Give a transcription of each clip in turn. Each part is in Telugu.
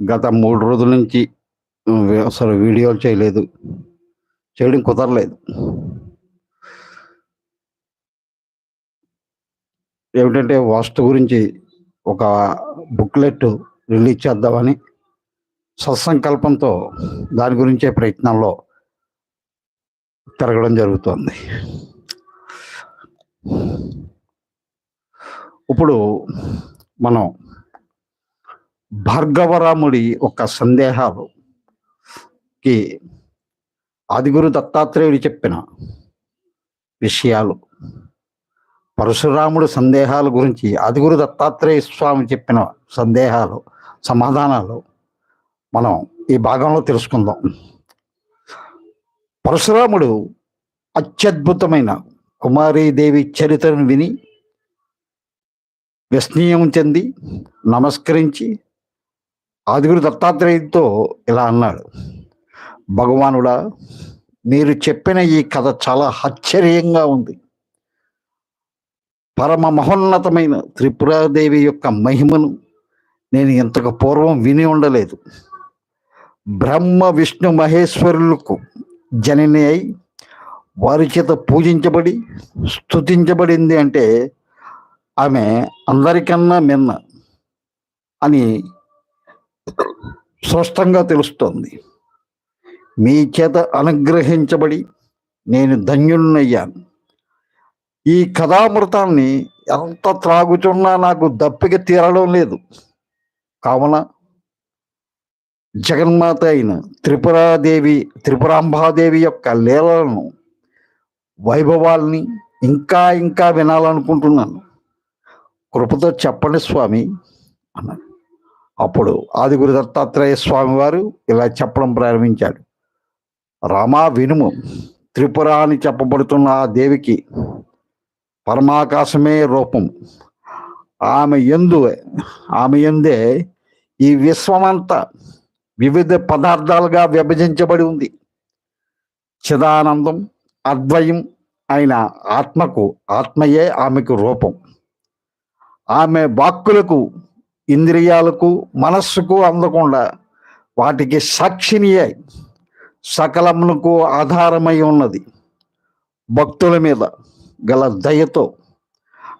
గత మూడు రోజుల నుంచి అసలు వీడియోలు చేయలేదు. చేయడం కుదరలేదు. ఏమిటంటే వాస్తు గురించి ఒక బుక్లెట్ రిలీజ్ చేద్దామని సత్సంకల్పంతో దాని గురించే ప్రయత్నంలో తిరగడం జరుగుతుంది. ఇప్పుడు మనం భార్గవరాముడి ఒక సందేహాలుకి ఆదిగురు దత్తాత్రేయుడు చెప్పిన విషయాలు. పరశురాముడు సందేహాల గురించి ఆదిగురు దత్తాత్రేయ స్వామి చెప్పిన సందేహాలు సమాధానాలు మనం ఈ భాగంలో తెలుసుకుందాం. పరశురాముడు అత్యద్భుతమైన కుమారీదేవి చరిత్రను విని విస్మయం చెంది నమస్కరించి ఆదిగురు దత్తాత్రేయుడితో ఇలా అన్నాడు. భగవానుడా మీరు చెప్పిన ఈ కథ చాలా ఆశ్చర్యంగా ఉంది. పరమ మహోన్నతమైన త్రిపురాదేవి యొక్క మహిమను నేను ఇంతకు పూర్వం విని ఉండలేదు. బ్రహ్మ విష్ణు మహేశ్వరులకు జనని అయి వారి చేత పూజించబడి స్తుతించబడింది అంటే ఆమె అందరికన్నా మిన్న అని స్పష్టంగా తెలుస్తోంది. మీ చేత అనుగ్రహించబడి నేను ధన్యుణ్ణయ్యాను. ఈ కథామృతాన్ని ఎంత త్రాగుచున్నా నాకు దప్పిక తీరడం లేదు. కావున జగన్మాత అయిన త్రిపురాదేవి త్రిపురాంబాదేవి యొక్క లీలలను వైభవాల్ని ఇంకా ఇంకా వినాలనుకుంటున్నాను. కృపతో చెప్పండి స్వామి అన్నాడు. అప్పుడు ఆదిగురు దత్తాత్రేయ స్వామి వారు ఇలా చెప్పడం ప్రారంభించాడు. రామా వినుము. త్రిపుర అని చెప్పబడుతున్న ఆ దేవికి పరమాకాశమే రూపం. ఆమె ఎందు ఆమె ఎందే ఈ విశ్వమంతా వివిధ పదార్థాలుగా విభజించబడి ఉంది. చిదానందం అద్వయం అయిన ఆత్మకు ఆత్మయే ఆమెకు రూపం. ఆమె వాక్కులకు ఇంద్రియాలకు మనస్సుకు అందకుండా వాటికి సాక్షినియే సకలమునకు ఆధారమై ఉన్నది. భక్తుల మీద గల దయతో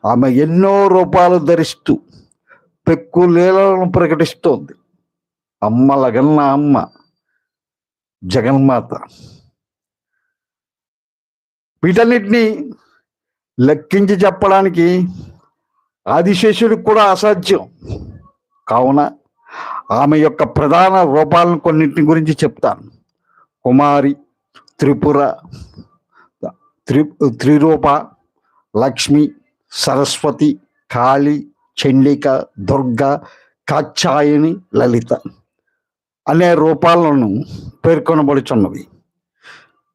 ఆమె ఎన్నో రూపాలు ధరిస్తూ పెక్కు లీలలను ప్రకటిస్తోంది. అమ్మ లగన్న అమ్మ జగన్మాత. వీటన్నిటినీ లెక్కించి చెప్పడానికి ఆదిశేషుడికి కూడా అసాధ్యం. కావున ఆమె యొక్క ప్రధాన రూపాలను కొన్నింటిని గురించి చెప్తాను. కుమారి త్రిపుర త్రి త్రిరూప లక్ష్మి సరస్వతి కాళి చండిక దుర్గ కాచాయని లలిత అనే రూపాలను పేర్కొనబడుచున్నవి.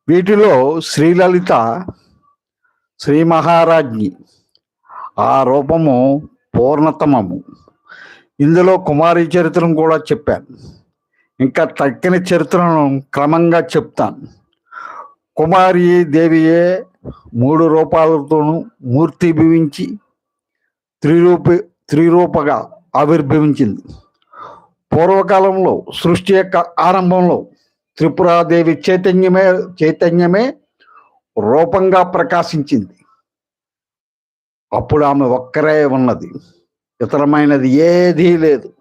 వీటిలో శ్రీలలిత శ్రీ మహారాజ్ఞి ఆ రూపము పూర్ణతమము. ఇందులో కుమారి చరిత్రను కూడా చెప్పాను. ఇంకా తక్కిన చరిత్రను క్రమంగా చెప్తాను. కుమారి దేవియే మూడు రూపాలతోనూ మూర్తి భవించి త్రిరూప త్రిరూపగా ఆవిర్భవించింది. పూర్వకాలంలో సృష్టి యొక్క ఆరంభంలో త్రిపురాదేవి చైతన్యమే చైతన్యమే రూపంగా ప్రకాశించింది. అప్పుడు ఆమె ఒక్కరే ఉన్నది. ఇతరమైనది ఏదీ లేదు.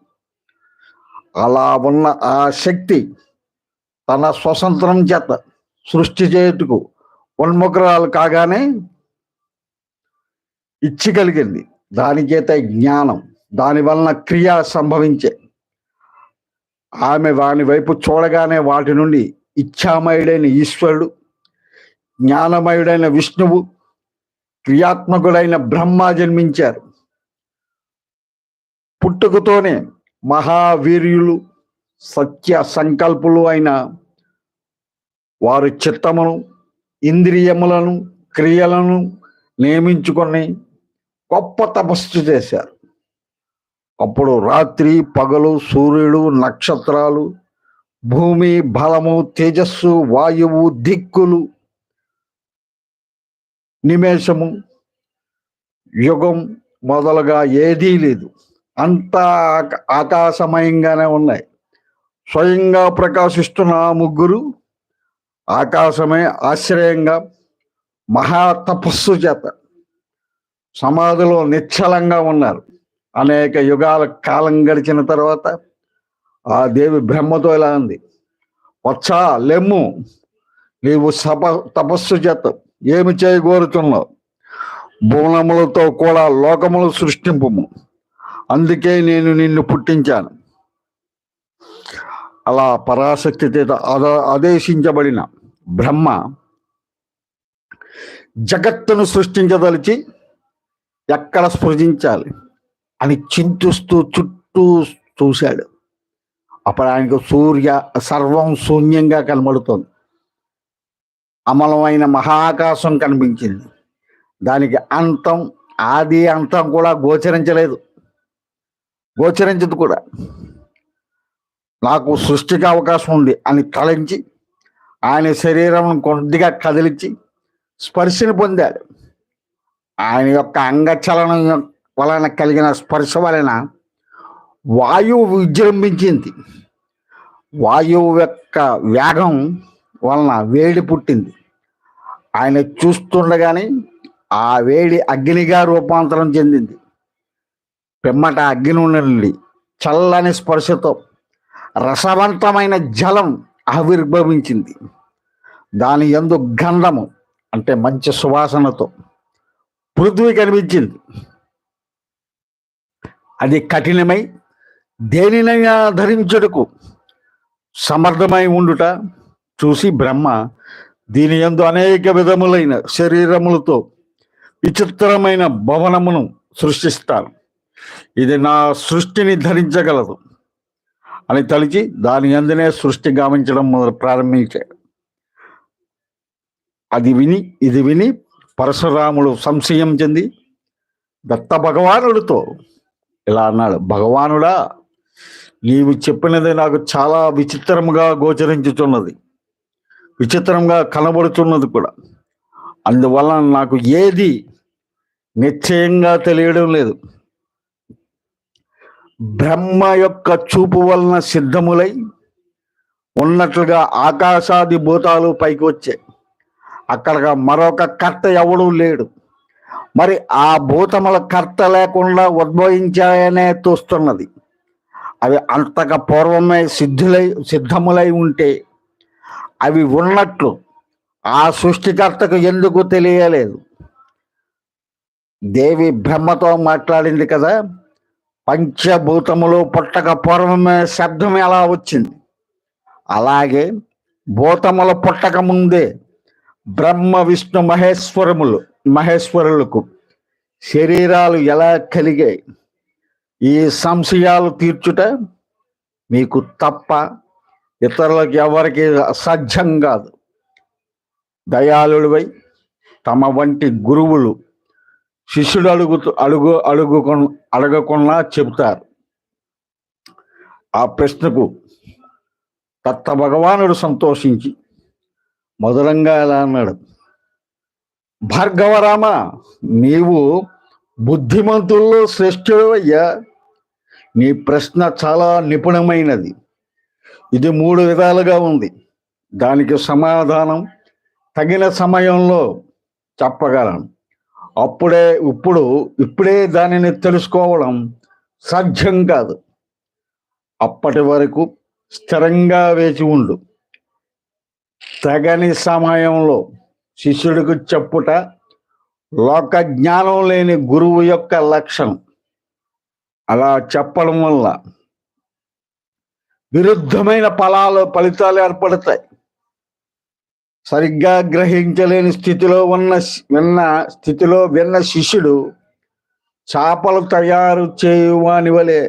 అలా ఉన్న ఆ శక్తి తన స్వతంత్రం చేత సృష్టి చేయుటకు ఉన్ముఖరాలు కాగానే ఇచ్చి కలిగింది. దాని చేత జ్ఞానం దాని వలన క్రియ సంభవించే. ఆమె వాని వైపు చూడగానే వాటి నుండి ఇచ్ఛామయుడైన ఈశ్వరుడు జ్ఞానమయుడైన విష్ణువు క్రియాత్మకుడైన బ్రహ్మ జన్మించారు. పుట్టుకతోనే మహావీర్యులు సత్య సంకల్పులు అయిన వారు చిత్తమును ఇంద్రియములను క్రియలను నియమించుకొని గొప్ప తపస్సు చేశారు. అప్పుడు రాత్రి పగలు సూర్యుడు నక్షత్రాలు భూమి బలము తేజస్సు వాయువు దిక్కులు నిమేషము యుగం మొదలుగా ఏదీ లేదు. అంతా ఆక- ఆకాశమయంగానే ఉన్నాయి. స్వయంగా ప్రకాశిస్తున్న ఆ ముగ్గురు ఆకాశమే ఆశ్రయంగా మహా తపస్సు చేత సమాధిలో నిశ్చలంగా ఉన్నారు. అనేక యుగాల కాలం గడిచిన తర్వాత ఆ దేవి బ్రహ్మతో ఇలా ఉంది? వచ్చా లెమ్ము. నీవు సప తపస్సు చేత ఏమి చేయగోరుతున్నావు? భువనములతో కూడా లోకములు సృష్టింపము. అందుకే నేను నిన్ను పుట్టించాను. అలా పరాశక్తి చేత ఆదేశించబడిన బ్రహ్మ జగత్తును సృష్టించదలిచి ఎక్కడ స్పృశించాలి అని చింతిస్తూ చుట్టూ చూశాడు. అప్పుడు ఆయనకు సూర్య సర్వం శూన్యంగా కనబడుతోంది. అమలమైన మహాకాశం కనిపించింది. దానికి అంతం ఆది అంతం కూడా గోచరించలేదు. గోచరించదు కూడా. నాకు సృష్టికి అవకాశం ఉంది అని తలంచి ఆయన శరీరం కొద్దిగా కదిలించి స్పర్శను పొందాడు. ఆయన యొక్క అంగచలనం వలన కలిగిన స్పర్శ వలన వాయువు విజృంభించింది. వాయువు యొక్క వేగం వలన వేడి పుట్టింది. ఆయన చూస్తుండగానే ఆ వేడి అగ్నిగా రూపాంతరం చెందింది. పిమ్మట అగ్ని నుండి చల్లని స్పర్శతో రసవంతమైన జలం ఆవిర్భవించింది. దాని యందు గంధము అంటే మంచి సువాసనతో పృథ్వీ కనిపించింది. అది కఠినమై దేనినైనా ధరించుటకు సమర్థమై ఉండుట చూసి బ్రహ్మ దీని యందు అనేక విధములైన శరీరములతో విచిత్రమైన భవనమును సృష్టిస్తాను. ఇది నా సృష్టిని ధరించగలదు అని తలిచి దాని అందునే సృష్టి గామించడం మొదలు ప్రారంభించాడు అది విని ఇది విని పరశురాముడు సంశయం చెంది దత్త భగవానుడితో ఇలా అన్నాడు భగవానుడా నీవు చెప్పినది నాకు చాలా విచిత్రముగా గోచరించుతున్నది విచిత్రంగా కనబడుతున్నది కూడా. అందువలన నాకు ఏది నిశ్చయంగా తెలియడం లేదు. బ్రహ్మ యొక్క చూపు వలన సిద్ధములై ఉన్నట్లుగా ఆకాశాది భూతాలు పైకి వచ్చాయి అక్కడగా మరొక కర్త ఎవడూ లేడు. మరి ఆ భూతముల కర్త లేకుండా ఉద్భవించాయనే తోస్తున్నది అవి అంతక పూర్వమే సిద్ధులై సిద్ధములై ఉంటే అవి ఉన్నట్లు ఆ సృష్టికర్తకు ఎందుకు తెలియలేదు? దేవి బ్రహ్మతో మాట్లాడింది కదా పంచభూతములు పుట్టక పూర్వమే శబ్దం ఎలా వచ్చింది. అలాగే భూతముల పుట్టక ముందే బ్రహ్మ విష్ణు మహేశ్వరములు మహేశ్వరులకు శరీరాలు ఎలా కలిగాయి? ఈ సంశయాలు తీర్చుట మీకు తప్ప ఇతరులకు ఎవరికి అసాధ్యం కాదు. దయాళుడివై తమ వంటి గురువులు శిష్యుడు అడుగుతూ అడుగు అడుగు అడగకుండా చెబుతారు. ఆ ప్రశ్నకు తత్త భగవానుడు సంతోషించి మధురంగా ఎలా అన్నాడు? భార్గవరామ నీవు బుద్ధిమంతుల్లో శ్రేష్ఠుడు అయ్యా నీ ప్రశ్న చాలా నిపుణమైనది. ఇది మూడు విధాలుగా ఉంది. దానికి సమాధానం తగిన సమయంలో చెప్పగలను. అప్పుడే ఇప్పుడు ఇప్పుడే దానిని తెలుసుకోవడం సాధ్యం కాదు. అప్పటి వరకు స్థిరంగా వేచి ఉండు. తగని సమయంలో శిష్యుడికి చెప్పుట లోక జ్ఞానం లేని గురువు యొక్క లక్షణం. అలా చెప్పడం వల్ల విరుద్ధమైన ఫలాలు ఫలితాలు ఏర్పడతాయి. సరిగ్గా గ్రహించలేని స్థితిలో ఉన్న విన్న స్థితిలో విన్న శిష్యుడు చేపలు తయారు చేయువాని వలె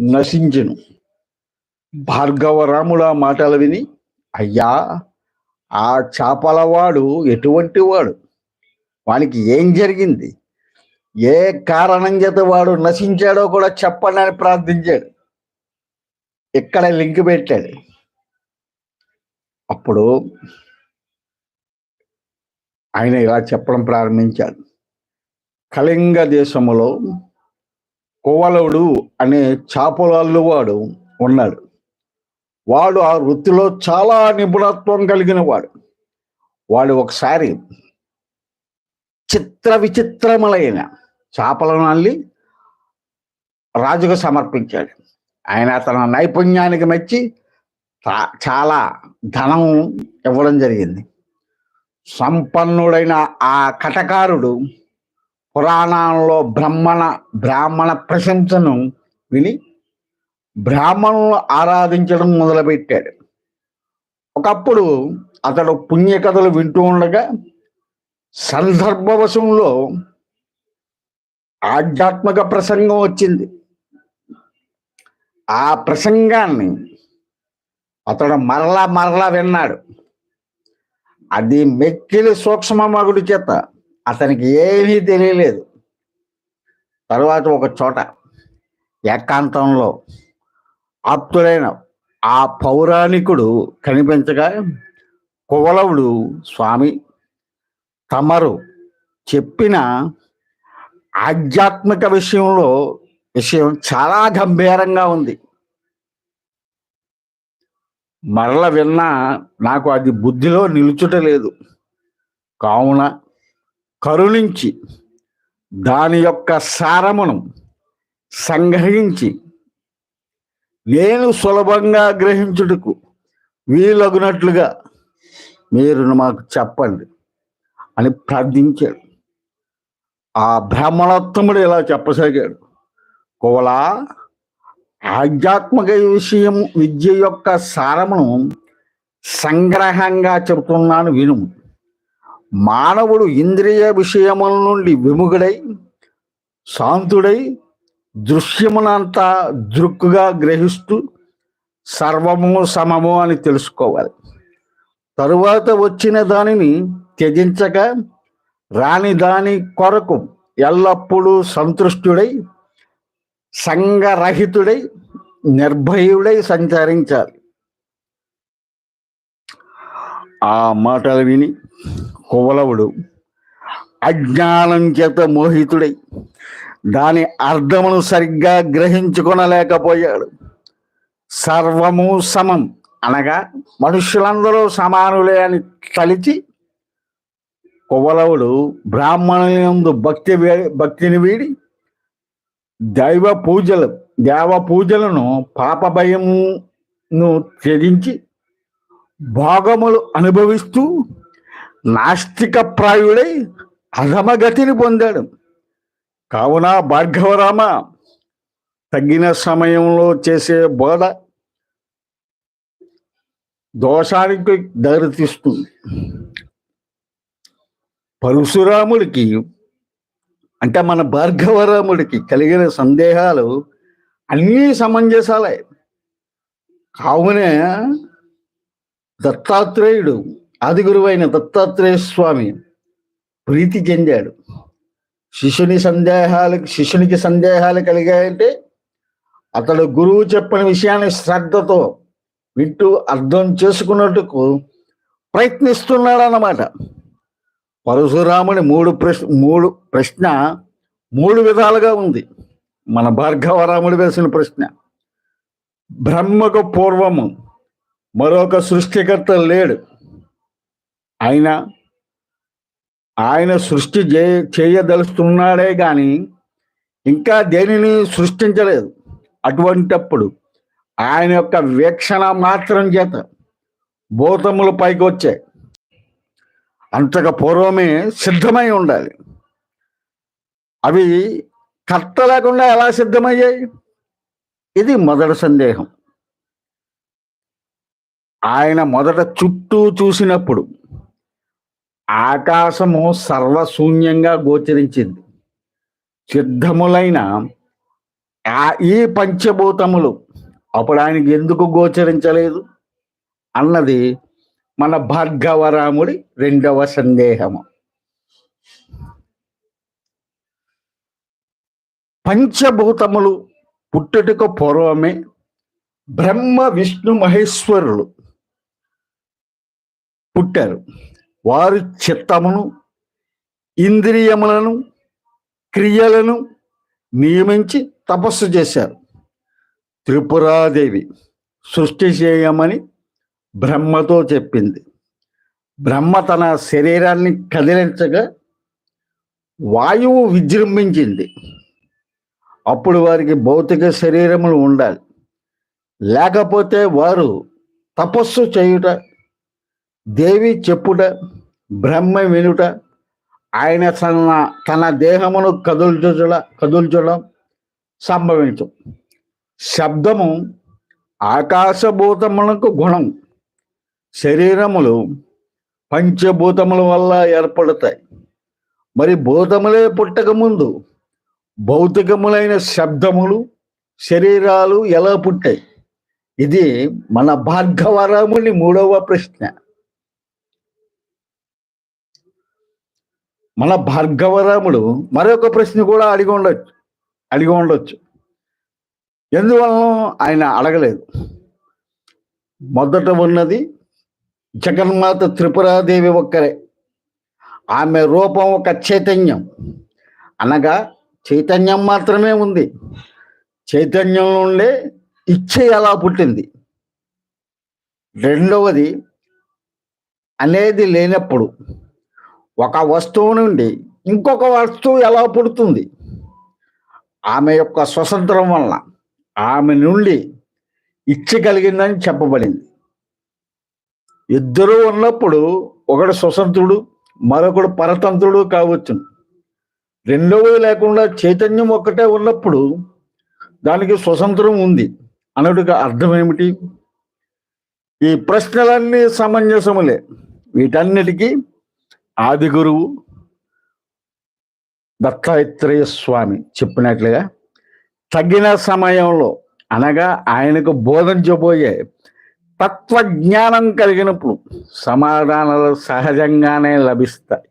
నశించును. భార్గవరాముల మాటలు విని అయ్యా ఆ చేపలవాడు ఎటువంటి వాడు? వానికి ఏం జరిగింది? ఏ కారణం చేత వాడు నశించాడో కూడా చెప్పండి అని ప్రార్థించాడు. ఇక్కడ లింక్ పెట్టాడు. అప్పుడు ఆయన ఇలా చెప్పడం ప్రారంభించాడు. కళింగ దేశములో కోవలవుడు అనే చాపలల్లువాడు ఉన్నాడు. వాడు ఆ వృత్తిలో చాలా నిపుణత్వం కలిగిన వాడు. వాడు ఒకసారి చిత్ర విచిత్రములైన చేపలను అల్లి రాజుకు సమర్పించాడు. ఆయన తన నైపుణ్యానికి మెచ్చి చాలా ధనం ఇవ్వడం జరిగింది. సంపన్నుడైన ఆ కటకారుడు పురాణాలలో బ్రహ్మణ బ్రాహ్మణ ప్రశంసను విని బ్రాహ్మణులను ఆరాధించడం మొదలుపెట్టాడు. ఒకప్పుడు అతడు పుణ్యకథలు వింటూ ఉండగా సందర్భవశంలో ఆధ్యాత్మిక ప్రసంగం వచ్చింది. ఆ ప్రసంగాన్ని అతడు మరలా మరలా విన్నాడు. అది మెక్కిలి సూక్ష్మ మగుడి చేత. అతనికి ఏమీ తెలియలేదు. తర్వాత ఒక చోట ఏకాంతంలో ఆప్తుడైన ఆ పౌరాణికుడు కనిపించగా కువలవుడు స్వామి తమరు చెప్పిన ఆధ్యాత్మిక విషయంలో విషయం చాలా గంభీరంగా ఉంది. మరల విన్నా నాకు అది బుద్ధిలో నిలుచుటలేదు కావున కరుణించి దాని యొక్క సారమును సంగ్రహించి నేను సులభంగా గ్రహించుటకు వీలగునట్లుగా మీరు మాకు చెప్పండి అని ప్రార్థించాడు. ఆ బ్రాహ్మణోత్తముడు ఇలా చెప్పసాగాడు. కోలా ఆధ్యాత్మిక విషయం విద్య యొక్క సారమును సంగ్రహంగా చెబుతున్నాను విను. మానవుడు ఇంద్రియ విషయముల నుండి విముఖుడై శాంతుడై దృశ్యమునంతా దృక్కుగా గ్రహిస్తూ సర్వము సమము అని తెలుసుకోవాలి. తరువాత వచ్చిన దానిని త్యజించక రాని దాని కొరకు ఎల్లప్పుడూ సంతృష్టుడై సంగరహితుడై నిర్భయుడై సంచరించాలి. ఆ మాటలు విని కువలవుడు అజ్ఞానం చేత మోహితుడై దాని అర్థమును సరిగ్గా గ్రహించుకొనలేకపోయాడు. సర్వము సమం అనగా మనుషులందరూ సమానులే అని తలిచి కువలవుడు బ్రాహ్మణులందు భక్తి భక్తిని వీడి దైవ పూజలు దేవ పూజలను పాప భయమును త్యజించి భోగములు అనుభవిస్తూ నాస్తిక ప్రాయుడై అధమగతిని పొందాడు. కావున భార్గవరామ తగిన సమయంలో చేసే బోధ దోషానికి దారితీస్తుంది. పరశురాముడికి అంటే మన భార్గవరాముడికి కలిగిన సందేహాలు అన్నీ సమంజసాలే. కావునే దత్తాత్రేయుడు ఆదిగురువైన దత్తాత్రేయ స్వామి ప్రీతి చెందాడు. శిష్యుని సందేహాలకు శిష్యునికి సందేహాలు కలిగాయంటే అతడు గురువు చెప్పిన విషయాన్ని శ్రద్ధతో వింటూ అర్థం చేసుకున్నట్టుకు ప్రయత్నిస్తున్నాడు అన్నమాట పరశురాముని మూడు ప్రశ్న మూడు ప్రశ్న మూడు విధాలుగా ఉంది. మన భార్గవరాముడు వేసిన ప్రశ్న. బ్రహ్మకు పూర్వము మరొక సృష్టికర్త లేడు. ఆయన ఆయన సృష్టి చే చేయదలుస్తున్నాడే కానీ ఇంకా దేనిని సృష్టించలేదు. అటువంటప్పుడు ఆయన యొక్క వీక్షణ మాత్రం చేత భూతములు పైకి వచ్చాయి అంతకు పూర్వమే సిద్ధమై ఉండాలి. అవి కర్త లేకుండా ఎలా సిద్ధమయ్యాయి? ఇది మొదటి సందేహం. ఆయన మొదట చుట్టూ చూసినప్పుడు ఆకాశము సర్వశూన్యంగా గోచరించింది. సిద్ధములైన ఆ ఈ పంచభూతములు అప్పుడు ఆయనకి ఎందుకు గోచరించలేదు? అన్నది మన భార్గవరాముడి రెండవ సందేహము. పంచభూతములు పుట్టుటకు పూర్వమే బ్రహ్మ విష్ణు మహేశ్వరులు పుట్టారు. వారు చిత్తమును ఇంద్రియములను క్రియలను నియమించి తపస్సు చేశారు. త్రిపురాదేవి సృష్టి చేయమని బ్రహ్మతో చెప్పింది. బ్రహ్మ తన శరీరాన్ని కదిలించగా వాయువు విజృంభించింది. అప్పుడు వారికి భౌతిక శరీరములు ఉండాలి. లేకపోతే వారు తపస్సు చేయుట దేవి చెప్పుట బ్రహ్మ వినుట ఆయన తన తన దేహమును కదుల్చుట కదుల్చడం సంభవించు. శబ్దము ఆకాశభూతములకు గుణం. శరీరములు పంచభూతముల వల్ల ఏర్పడతాయి. మరి భూతములే పుట్టకముందు భౌతికములైన శబ్దములు శరీరాలు ఎలా పుట్టాయి? ఇది మన భార్గవరాముని మూడవ ప్రశ్న. మన భార్గవరాముడు మరొక ప్రశ్న కూడా అడిగి ఉండొచ్చు అడిగి ఉండొచ్చు. ఎందువలన ఆయన అడగలేదు. మొదట ఉన్నది జగన్మాత త్రిపురాదేవి ఒక్కరే. ఆమె రూపం ఒక చైతన్యం. అనగా చైతన్యం మాత్రమే ఉంది. చైతన్యం నుండే ఇచ్చే ఎలా పుట్టింది? రెండవది అనేది లేనప్పుడు ఒక వస్తువు నుండి ఇంకొక వస్తువు ఎలా పుడుతుంది? ఆమె యొక్క స్వతంత్రం వలన ఆమె నుండి ఇచ్చగలిగిందని చెప్పబడింది. ఇద్దరు ఉన్నప్పుడు ఒకడు స్వతంత్రుడు మరొకడు పరతంత్రుడు కావచ్చు. రెండవది లేకుండా చైతన్యం ఒక్కటే ఉన్నప్పుడు దానికి స్వతంత్రం ఉంది అనడుగా అర్థం ఏమిటి? ఈ ప్రశ్నలన్నీ సమంజసములే. వీటన్నిటికీ ఆది గురువు దత్తాత్రేయ స్వామి చెప్పినట్లుగా తగిన సమయంలో అనగా ఆయనకు బోధించబోయే తత్వజ్ఞానం కలిగినప్పుడు సమాధానాలు సహజంగానే లభిస్తాయి.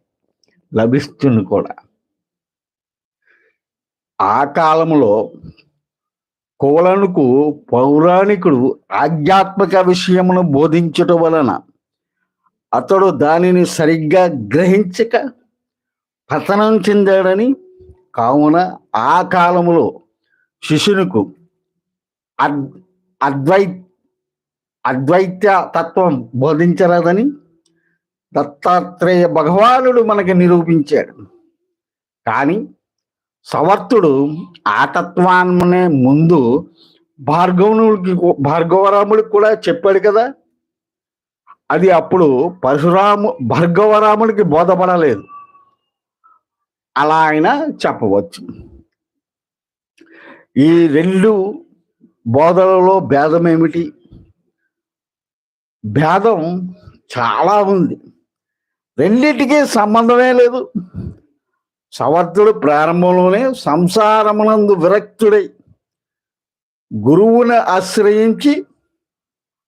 లభిస్తుంది కూడా. ఆ కాలంలో కోలనుకు పౌరాణికుడు ఆధ్యాత్మిక విషయమును బోధించటం వలన అతడు దానిని సరిగ్గా గ్రహించక పతనం చెందాడని కావున ఆ కాలంలో శిష్యునికు అద్ అద్వై అద్వైత తత్వం బోధించరాదని దత్తాత్రేయ భగవానుడు మనకి నిరూపించాడు. కానీ సవర్తుడు ఆ తత్వాన్నే ముందు భార్గవునికి భార్గవరాముడికి కూడా చెప్పాడు కదా. అది అప్పుడు పరశురాము భార్గవరాముడికి బోధపడలేదు. అలా ఆయన చెప్పవచ్చు. ఈ రెండు బోధలలో భేదం ఏమిటి భేదం చాలా ఉంది. రెండింటికి సంబంధమే లేదు. సవర్తుడు ప్రారంభంలోనే సంసారమునందు విరక్తుడై గురువుని ఆశ్రయించి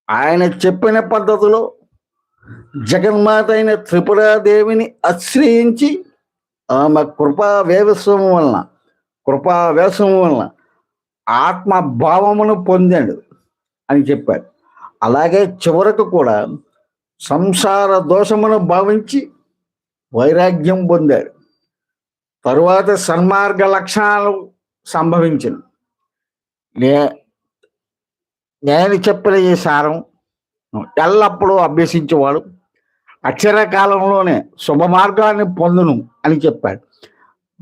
ఆయన చెప్పిన పద్ధతిలో జగన్మాత అయిన త్రిపురాదేవిని ఆశ్రయించి ఆమె కృపా వేవస్వం వలన కృపా వేసం వలన ఆత్మభావమును పొందాడు అని చెప్పాడు అలాగే చివరకు కూడా సంసార దోషమును భావించి వైరాగ్యం పొందారు తరువాత సన్మార్గ లక్షణాలు సంభవించింది నే నేను చెప్పిన ఈ సారం ఎల్లప్పుడూ అభ్యసించేవాడు. అక్షర కాలంలోనే శుభ మార్గాన్ని పొందును అని చెప్పాడు.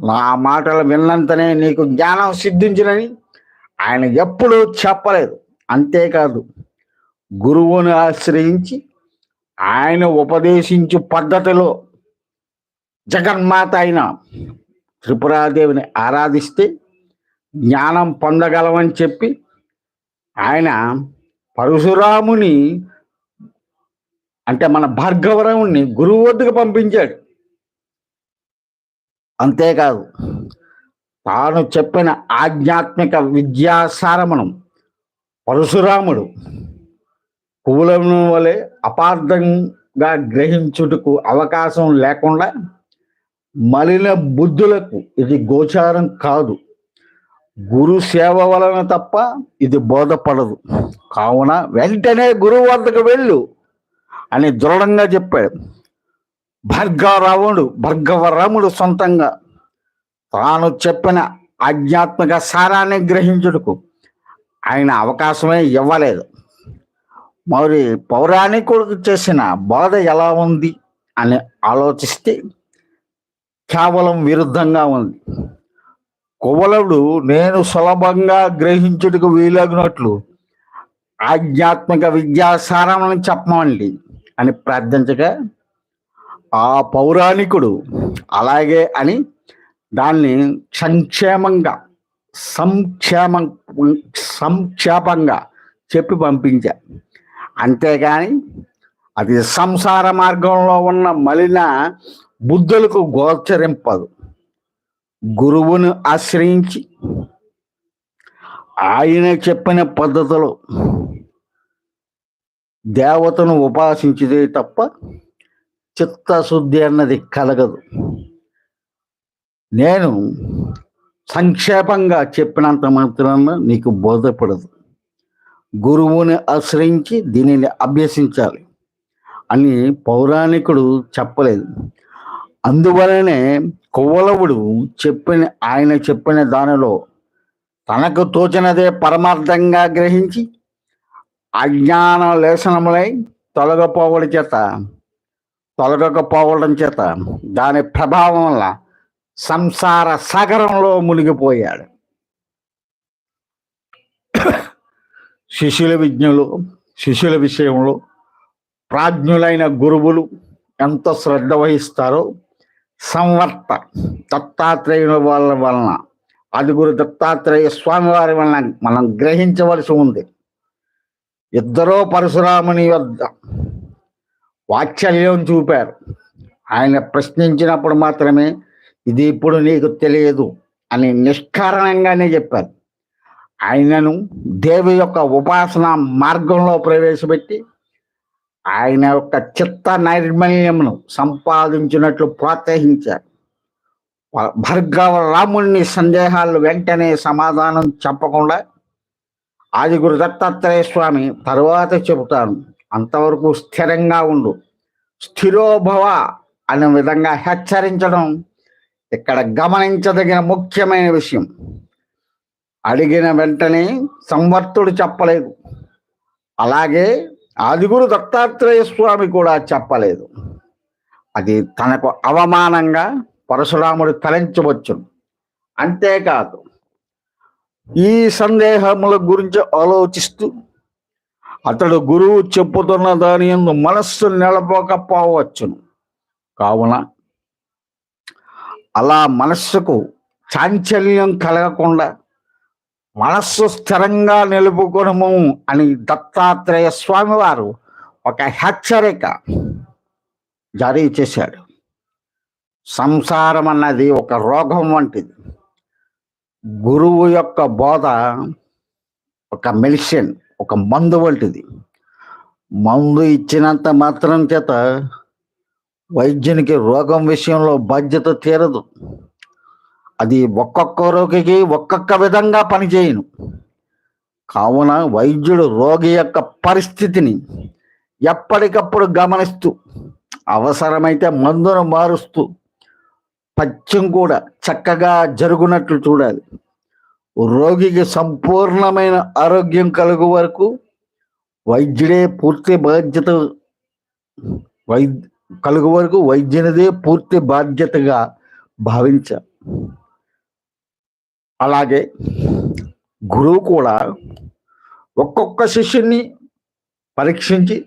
నా మాటలు విన్నంతనే నీకు జ్ఞానం సిద్ధించినని ఆయన ఎప్పుడూ చెప్పలేదు. అంతేకాదు గురువుని ఆశ్రయించి ఆయన ఉపదేశించు పద్ధతిలో జగన్మాత అయిన త్రిపురాదేవిని ఆరాధిస్తే జ్ఞానం పొందగలమని చెప్పి ఆయన పరశురాముని అంటే మన భార్గవరాముని గురువు వద్దకు పంపించాడు. అంతేకాదు తాను చెప్పిన ఆధ్యాత్మిక విద్యాసారమణం పరశురాముడు పువ్వులను వలె అపార్థంగా గ్రహించుటకు అవకాశం లేకుండా మలిన బుద్ధులకు ఇది గోచారం కాదు. గురు సేవ వలన తప్ప ఇది బోధపడదు. కావున వెంటనే గురువు వద్దకు వెళ్ళు అని దృఢంగా చెప్పాడు. భర్గవరాముడు భర్గవరాముడు సొంతంగా తాను చెప్పిన ఆధ్యాత్మిక సారాన్ని గ్రహించుటకు ఆయన అవకాశమే ఇవ్వలేదు. మరి పౌరాణికుడికి చేసిన బాధ ఎలా ఉంది అని ఆలోచిస్తే కేవలం విరుద్ధంగా ఉంది. కువలుడు నేను సులభంగా గ్రహించుటకు వీలగినట్లు ఆధ్యాత్మిక విద్యాసారమని చెప్పమండి అని ప్రార్థించగా ఆ పౌరాణికుడు అలాగే అని దాన్ని సంక్షేమంగా సంక్షేమం సంక్షేపంగా చెప్పి పంపించారు అంతేగాని అది సంసార మార్గంలో ఉన్న మలిన బుద్ధులకు గోచరింపదు. గురువును ఆశ్రయించి ఆయన చెప్పిన పద్ధతిలో దేవతను ఉపాసించితే తప్ప చిత్తశుద్ధి అన్నది కలగదు. నేను సంక్షేపంగా చెప్పినంత మాత్రాన నీకు బోధపడదు. గురువుని ఆశ్రయించి దీనిని అభ్యసించాలి అని పౌరాణికుడు చెప్పలేదు. అందువలనే కువలవుడు చెప్పిన ఆయన చెప్పిన దానిలో తనకు తోచినదే పరమార్థంగా గ్రహించి అజ్ఞాన లేసనములై తొలగపోవడం చేత తొలగకపోవడం చేత దాని ప్రభావం వల్ల సంసార సాగరంలో మునిగిపోయాడు. శిష్యుల విజ్ఞులు శిష్యుల విషయంలో ప్రాజ్ఞులైన గురువులు ఎంత శ్రద్ధ వహిస్తారో సంవర్త దత్తాత్రేయుల వాళ్ళ వలన అదుగురు దత్తాత్రేయ స్వామి వారి వలన మనం గ్రహించవలసి ఉంది. ఇద్దరో పరశురాముని వద్ద వాత్సల్యం చూపారు. ఆయన ప్రశ్నించినప్పుడు మాత్రమే ఇది ఇప్పుడు నీకు తెలియదు అని నిష్కారణంగానే చెప్పారు. ఆయనను దేవి యొక్క ఉపాసన మార్గంలో ప్రవేశపెట్టి ఆయన యొక్క చిత్త నైర్మల్యమును సంపాదించినట్లు ప్రోత్సహించారు. భర్గవ రాముణ్ణి సందేహాలు వెంటనే సమాధానం చెప్పకుండా ఆది గురు దత్తాత్రేయ స్వామి తరువాత చెబుతాను అంతవరకు స్థిరంగా ఉండు. స్థిరోభవ అనే విధంగా హెచ్చరించడం ఇక్కడ గమనించదగిన ముఖ్యమైన విషయం. అడిగిన వెంటనే సంవర్తుడు చెప్పలేదు. అలాగే ఆదిగురు దత్తాత్రేయ స్వామి కూడా చెప్పలేదు. అది తనకు అవమానంగా పరశురాముడు తలంచవచ్చు అంతేకాదు ఈ సందేహముల గురించి ఆలోచిస్తూ అతడు గురువు చెప్పుతున్న దాని యందు మనస్సు నిలబోకపోవచ్చును. కావున అలా మనస్సుకు చాంచల్యం కలగకుండా మనస్సు స్థిరంగా నిలుపుకొనము అని దత్తాత్రేయ స్వామి వారు ఒక హెచ్చరిక జారీ చేశాడు. సంసారం అన్నది ఒక రోగం వంటిది. గురువు యొక్క బోధ ఒక మెడిసిన్ ఒక మందు వంటిది. మందు ఇచ్చినంత మాత్రం చేత వైద్యునికి రోగం విషయంలో బాధ్యత తీరదు. అది ఒక్కొక్క రోగికి ఒక్కొక్క విధంగా పనిచేయను. కావున వైద్యుడు రోగి యొక్క పరిస్థితిని ఎప్పటికప్పుడు గమనిస్తూ అవసరమైతే మందును మారుస్తూ పథ్యం కూడా చక్కగా జరుగునట్లు చూడాలి. రోగికి సంపూర్ణమైన ఆరోగ్యం కలుగు వరకు వైద్యుడే పూర్తి బాధ్యత వైద్య కలుగు వరకు వైద్యునిదే పూర్తి బాధ్యతగా భావించాలి. అలాగే గురువు కూడా ఒక్కొక్క శిష్యుని పరీక్షించి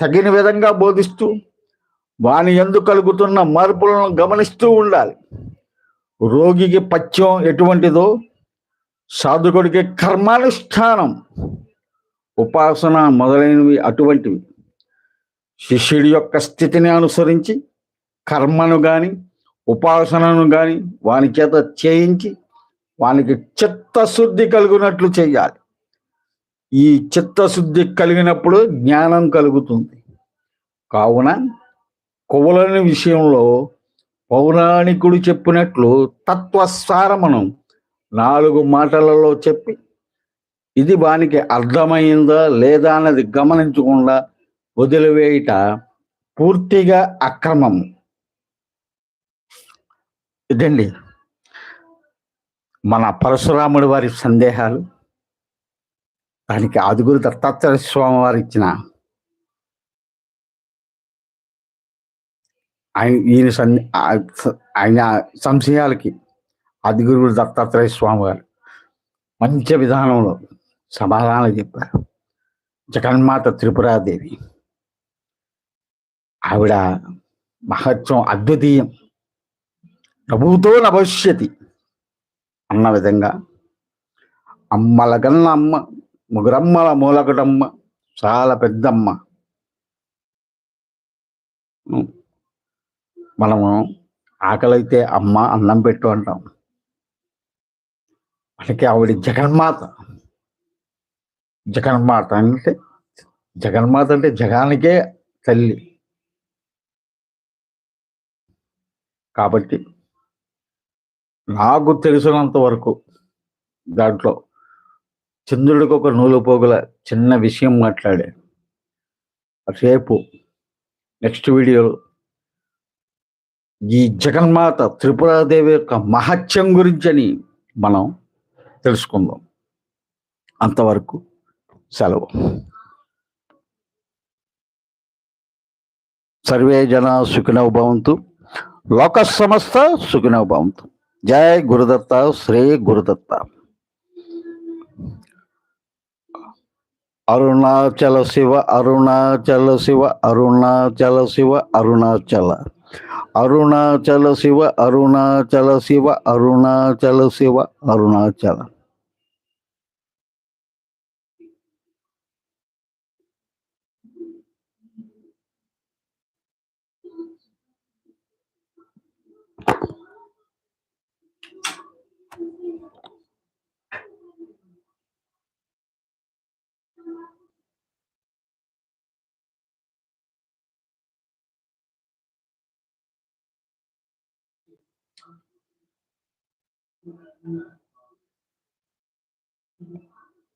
తగిన విధంగా బోధిస్తూ వాని ఎందు కలుగుతున్న మార్పులను గమనిస్తూ ఉండాలి. రోగికి పథ్యం ఎటువంటిదో సాధకుడికి కర్మానుష్ఠానం ఉపాసన మొదలైనవి అటువంటివి. శిష్యుడి యొక్క స్థితిని అనుసరించి కర్మను గాని ఉపాసనను గాని వాని చేత చేయించి వానికి చిత్తశుద్ధి కలుగునట్లు చేయాలి ఈ చిత్తశుద్ధి కలిగినప్పుడు జ్ఞానం కలుగుతుంది. కావున కొవలని విషయంలో పౌరాణికుడు చెప్పినట్లు తత్వసారమనం నాలుగు మాటలలో చెప్పి ఇది వానికి అర్థమైందా లేదా అన్నది గమనించకుండా వదిలివేయట పూర్తిగా అక్రమం ఇదండి. మన పరశురాముడి వారి సందేహాలు దానికి ఆదిగురు దత్తాత్రేయ స్వామి వారు ఇచ్చిన ఆయన ఈయన సం ఆయన సంశయాలకి ఆదిగురు దత్తాత్రేయ స్వామి గారు మంచి విధానంలో సమాధానం చెప్పారు. జగన్మాత త్రిపురాదేవి. ఆవిడ మహత్వం అద్వితీయం. ప్రభుతో నభవిష్యతి. అన్న విధంగా. అమ్మల కన్న అమ్మ ముగ్గురమ్మల మూలకటమ్మ చాలా పెద్దమ్మ. మనము ఆకలైతే అమ్మ అన్నం పెట్టు అంటాం. మనకి ఆవిడ జగన్మాత. జగన్మాత అంటే జగన్మాత అంటే జగానికే తల్లి. కాబట్టి నాకు తెలిసినంత వరకు దాంట్లో చంద్రుడికి ఒక నూలు పోగుల చిన్న విషయం మాట్లాడే రేపు నెక్స్ట్ వీడియోలో ఈ జగన్మాత త్రిపురాదేవి యొక్క మహత్యం గురించని మనం తెలుసుకుందాం. అంతవరకు సెలవు. సర్వే జన సుఖినో భవంతు. లోక సమస్త సుఖినో భవంతు. जय गुरुदत्ता श्री गुरुदत्ता। अरुणाचल शिव अरुणाचल शिव अरुणाचल शिव अरुणाचल। अरुणाचल शिव अरुणाचल शिव अरुणाचल शिव अरुणाचल। Mm-hmm.